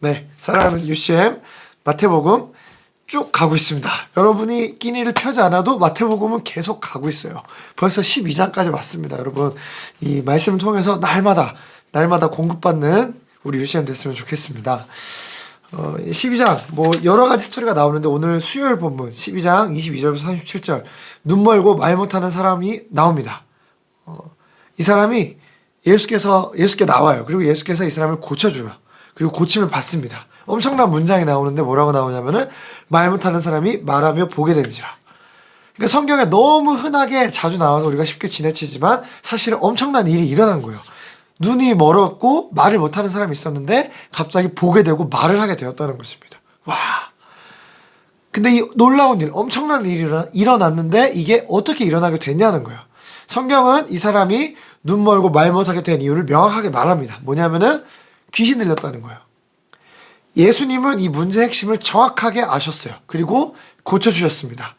네, 사랑하는 UCM 마태복음 쭉 가고 있습니다. 여러분이 끼니를 펴지 않아도 마태복음은 계속 가고 있어요. 벌써 12장까지 왔습니다. 여러분, 이 말씀을 통해서 날마다, 날마다 공급받는 우리 UCM 됐으면 좋겠습니다. 어, 12장, 뭐, 여러 가지 스토리가 나오는데 오늘 수요일 본문 12장 22절부터 37절, 눈 멀고 말 못하는 사람이 나옵니다. 어, 이 사람이 예수께서, 예수께 나와요. 그리고 예수께서 이 사람을 고쳐줘요. 그리고 고침을 받습니다. 엄청난 문장이 나오는데 뭐라고 나오냐면은 말 못하는 사람이 말하며 보게 된지라. 그러니까 성경에 너무 흔하게 자주 나와서 우리가 쉽게 지나치지만 사실은 엄청난 일이 일어난 거예요. 눈이 멀었고 말을 못하는 사람이 있었는데 갑자기 보게 되고 말을 하게 되었다는 것입니다. 와. 근데 이 놀라운 일, 엄청난 일이 일어났는데 이게 어떻게 일어나게 됐냐는 거예요. 성경은 이 사람이 눈 멀고 말 못하게 된 이유를 명확하게 말합니다. 뭐냐면은 귀신 들렸다는 거예요. 예수님은 이 문제의 핵심을 정확하게 아셨어요. 그리고 고쳐주셨습니다.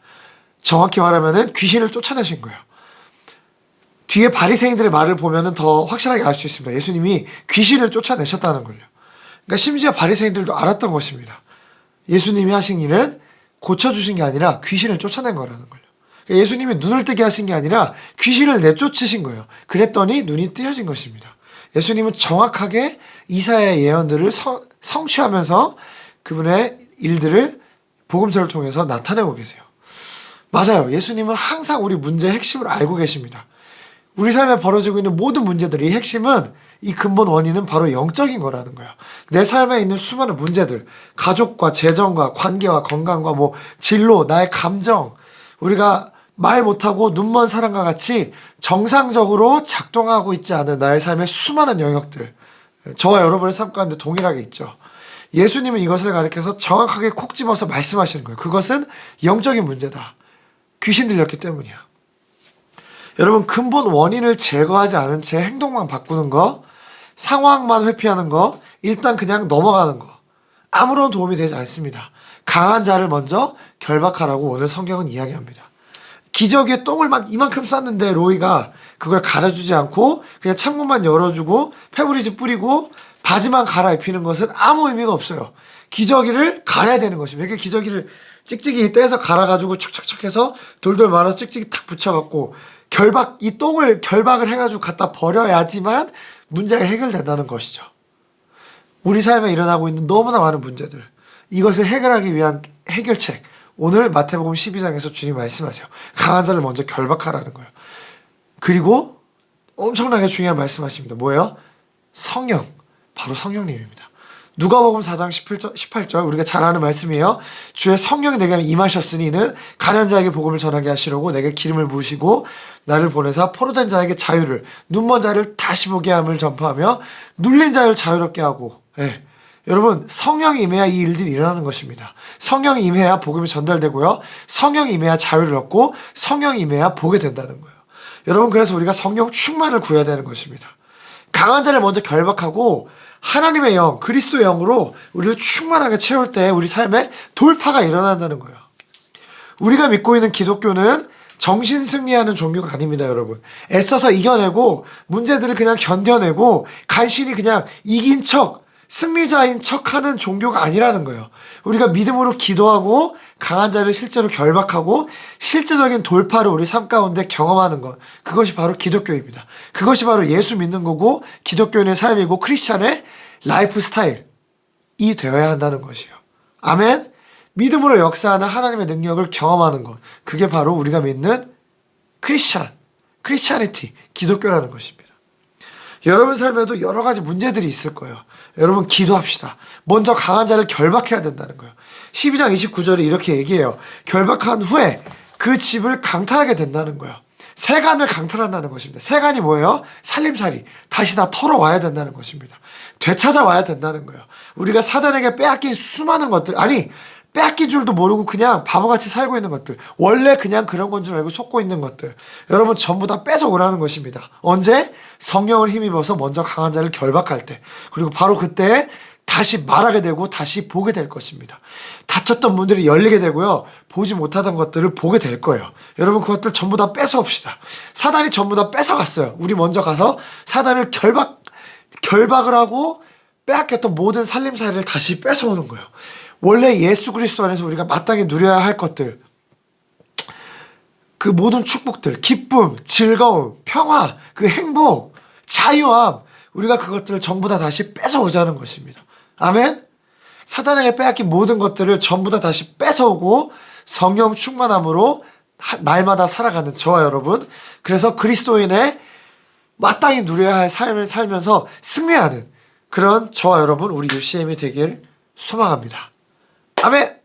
정확히 말하면은 귀신을 쫓아내신 거예요. 뒤에 바리새인들의 말을 보면은 더 확실하게 알 수 있습니다. 예수님이 귀신을 쫓아내셨다는 걸요. 그러니까 심지어 바리새인들도 알았던 것입니다. 예수님이 하신 일은 고쳐주신 게 아니라 귀신을 쫓아낸 거라는 걸요. 그러니까 예수님이 눈을 뜨게 하신 게 아니라 귀신을 내쫓으신 거예요. 그랬더니 눈이 뜨여진 것입니다. 예수님은 정확하게 이사야의 예언들을 성, 성취하면서 그분의 일들을 복음서를 통해서 나타내고 계세요. 맞아요. 예수님은 항상 우리 문제의 핵심을 알고 계십니다. 우리 삶에 벌어지고 있는 모든 문제들의 핵심은 이 근본 원인은 바로 영적인 거라는 거예요. 내 삶에 있는 수많은 문제들, 가족과 재정과 관계와 건강과 뭐 진로, 나의 감정, 우리가 말 못하고 눈먼 사람과 같이 정상적으로 작동하고 있지 않은 나의 삶의 수많은 영역들, 저와 여러분의 삶 가운데 동일하게 있죠. 예수님은 이것을 가리켜서 정확하게 콕 집어서 말씀하시는 거예요. 그것은 영적인 문제다. 귀신 들렸기 때문이야. 여러분 근본 원인을 제거하지 않은 채 행동만 바꾸는 거, 상황만 회피하는 거, 일단 그냥 넘어가는 거 아무런 도움이 되지 않습니다. 강한 자를 먼저 결박하라고 오늘 성경은 이야기합니다. 기저귀에 똥을 막 이만큼 쌌는데 로이가 그걸 갈아주지 않고 그냥 창문만 열어주고 페브리즈 뿌리고 바지만 갈아입히는 것은 아무 의미가 없어요. 기저귀를 갈아야 되는 것입니다. 이렇게 기저귀를 찍찍이 떼서 갈아가지고 척척척 해서 돌돌 말아서 찍찍이 탁 붙여갖고 결박, 이 똥을 결박을 해가지고 갖다 버려야지만 문제가 해결된다는 것이죠. 우리 삶에 일어나고 있는 너무나 많은 문제들. 이것을 해결하기 위한 해결책. 오늘 마태복음 12장에서 주님 말씀하세요. 강한 자를 먼저 결박하라는 거예요. 그리고 엄청나게 중요한 말씀하십니다. 뭐예요? 성령. 바로 성령님입니다. 누가복음 4장 18절, 18절 우리가 잘 아는 말씀이에요. 주의 성령이 내게 임하셨으니 이는 가난한 자에게 복음을 전하게 하시려고 내게 기름을 부으시고 나를 보내사 포로된 자에게 자유를 눈먼 자를 다시 보게 함을 전파하며 눌린 자를 자유롭게 하고 예. 여러분 성령이 임해야 이 일들이 일어나는 것입니다. 성령이 임해야 복음이 전달되고요. 성령이 임해야 자유를 얻고 성령이 임해야 보게 된다는 거예요. 여러분 그래서 우리가 성령 충만을 구해야 되는 것입니다. 강한 자를 먼저 결박하고 하나님의 영, 그리스도의 영으로 우리를 충만하게 채울 때 우리 삶에 돌파가 일어난다는 거예요. 우리가 믿고 있는 기독교는 정신 승리하는 종교가 아닙니다, 여러분. 애써서 이겨내고 문제들을 그냥 견뎌내고 간신히 그냥 이긴 척, 승리자인 척하는 종교가 아니라는 거예요. 우리가 믿음으로 기도하고 강한 자를 실제로 결박하고 실제적인 돌파를 우리 삶 가운데 경험하는 것. 그것이 바로 기독교입니다. 그것이 바로 예수 믿는 거고 기독교인의 삶이고 크리스찬의 라이프 스타일이 되어야 한다는 것이에요. 아멘. 믿음으로 역사하는 하나님의 능력을 경험하는 것. 그게 바로 우리가 믿는 크리스찬, 크리스찬이티, 기독교라는 것입니다. 여러분 삶에도 여러 가지 문제들이 있을 거예요. 여러분 기도합시다. 먼저 강한 자를 결박해야 된다는 거예요. 12장 29절에 이렇게 얘기해요. 결박한 후에 그 집을 강탈하게 된다는 거예요. 세간을 강탈한다는 것입니다. 세간이 뭐예요? 살림살이. 다시 다 털어와야 된다는 것입니다. 되찾아와야 된다는 거예요. 우리가 사단에게 빼앗긴 수많은 것들, 아니, 빼앗긴 줄도 모르고 그냥 바보같이 살고 있는 것들. 원래 그냥 그런 건 줄 알고 속고 있는 것들. 여러분 전부 다 뺏어오라는 것입니다. 언제? 성령을 힘입어서 먼저 강한 자를 결박할 때. 그리고 바로 그때 다시 말하게 되고 다시 보게 될 것입니다. 닫혔던 문들이 열리게 되고요. 보지 못하던 것들을 보게 될 거예요. 여러분 그것들 전부 다 뺏어옵시다. 사단이 전부 다 뺏어갔어요. 우리 먼저 가서 사단을 결박, 결박을 하고 빼앗겼던 모든 살림살이를 다시 뺏어오는 거예요. 원래 예수 그리스도 안에서 우리가 마땅히 누려야 할 것들, 그 모든 축복들, 기쁨, 즐거움, 평화, 그 행복, 자유함, 우리가 그것들을 전부 다 다시 뺏어오자는 것입니다. 아멘? 사단에게 빼앗긴 모든 것들을 전부 다 다시 뺏어오고 성령 충만함으로 하- 날마다 살아가는 저와 여러분. 그래서 그리스도인의 마땅히 누려야 할 삶을 살면서 승리하는 그런 저와 여러분, 우리 UCM이 되길 소망합니다. 아멘!